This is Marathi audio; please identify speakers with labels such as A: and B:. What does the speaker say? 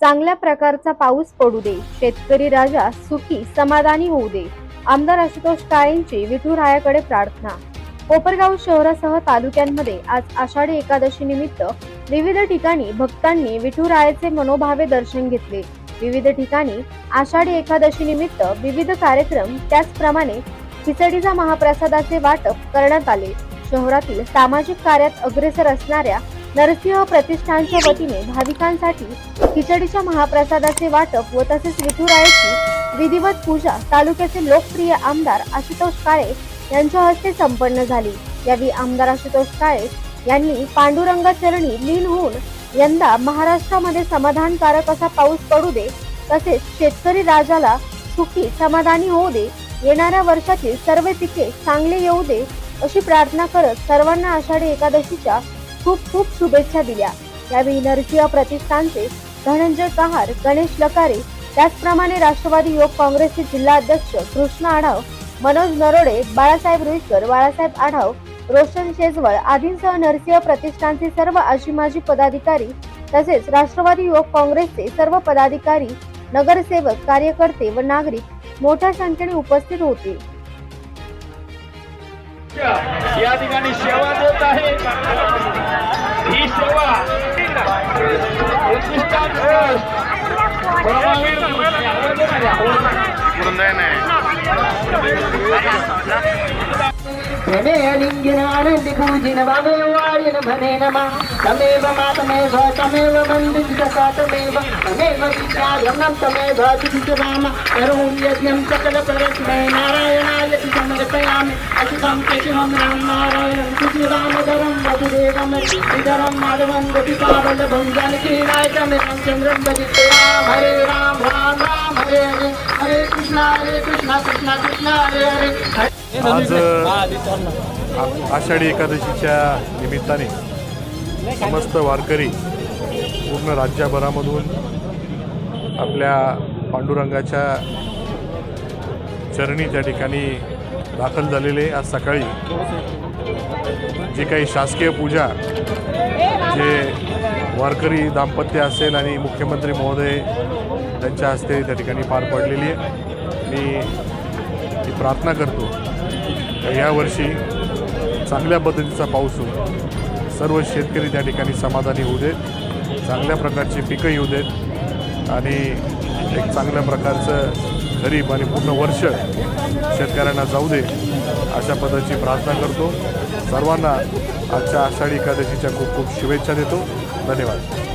A: चांगल्या प्रकारचा पाऊस पडू दे. शेतकरी राजा सुखी समाधानी होऊ दे. आमदार आशुतोष काळेंची विठुरायाकडे प्रार्थना. कोपरगाव शहरासह तालुक्यांमध्ये आज आषाढी एकादशी निमित्त विविध ठिकाणी भक्तांनी विठुरायाचे मनोभावे दर्शन घेतले. विविध ठिकाणी आषाढी एकादशी निमित्त विविध कार्यक्रम त्याचप्रमाणे खिचडीचा महाप्रसादाचे वाटप करण्यात आले. शहरातील सामाजिक कार्यात अग्रेसर असणाऱ्या नरसिंह प्रतिष्ठानच्या वतीने भाविकांसाठी खिचडीच्या महाप्रसादाचे वाटप व तसेच विठुरायाची विधिवत पूजा तालुक्याचे लोकप्रिय आमदार आशुतोष काळे यांच्या हस्ते संपन्न झाली. यावेळी आमदार आशुतोष काळे यांनी पांडुरंग चरणी लीन होऊन यंदा महाराष्ट्रामध्ये समाधानकारक असा पाऊस पडू दे तसेच शेतकरी राजाला सुखी समाधानी होऊ दे येणाऱ्या वर्षातील सर्व पिके चांगले येऊ दे अशी प्रार्थना करत सर्वांना आषाढी एकादशीच्या खूप खूप शुभेच्छा दिल्या. यावेळी नरसिंह प्रतिष्ठानचे धनंजय कहार गणेश लकारे त्याचप्रमाणे राष्ट्रवादी युवक काँग्रेसचे जिल्हा अध्यक्ष कृष्ण आढाव मनोज नरोडे बाळासाहेब रुईकर बाळासाहेब आढाव रोशन शेजवळ आदींसह नरसिंह प्रतिष्ठानचे सर्व आजी माजी पदाधिकारी तसेच राष्ट्रवादी युवक काँग्रेसचे सर्व पदाधिकारी नगरसेवक कार्यकर्ते व नागरिक मोठ्या संख्येने उपस्थित होते.
B: या ठिकाणी सेवा देत आहे सेवा प्रतिष्ठान ट्रस्ट
C: प्रणयलिङ्गिनानन्दिपूजिन वामेवार्यन भने नमः तमेव मातमेव तमेव वन्दित सा तमेव तमेव विद्यायनं तमेव राम करोमि यज्ञं सकलपरस्मै नारायणाय समर्पयामि अशुभं राम नारायणं सुशिरामधरं वसुदेवं श्रीधरं माधवं गोपिकावल्लभं जानकीनायकं रामचन्द्रं भजिते राम हरे राम राम राम। हरे हरे हरे कृष्णा हरे कृष्णा कृष्णा कृष्णा हरे हरे. हरे
D: आज आ- आषाढी एकादशीच्या निमित्ताने समस्त वारकरी पूर्ण राज्यभरामधून आपल्या पांडुरंगाच्या चरणी त्या ठिकाणी दाखल झालेले आज सकाळी जी काही शासकीय पूजा जे वारकरी दाम्पत्य असेल आणि मुख्यमंत्री महोदय त्यांच्या हस्ते त्या ठिकाणी पार पडलेली आहे. मी प्रार्थना करतो. यावर्षी चांगल्या पद्धतीचा पाऊस होऊ सर्व शेतकरी त्या ठिकाणी समाधानी होऊ देत चांगल्या प्रकारची पिकं येऊ देत आणि एक चांगल्या प्रकारचं खरीप आणि पूर्ण वर्ष शेतकऱ्यांना जाऊ दे अशा पद्धतीची प्रार्थना करतो. सर्वांना आजच्या आषाढी एकादशीच्या खूप खूप शुभेच्छा देतो. धन्यवाद.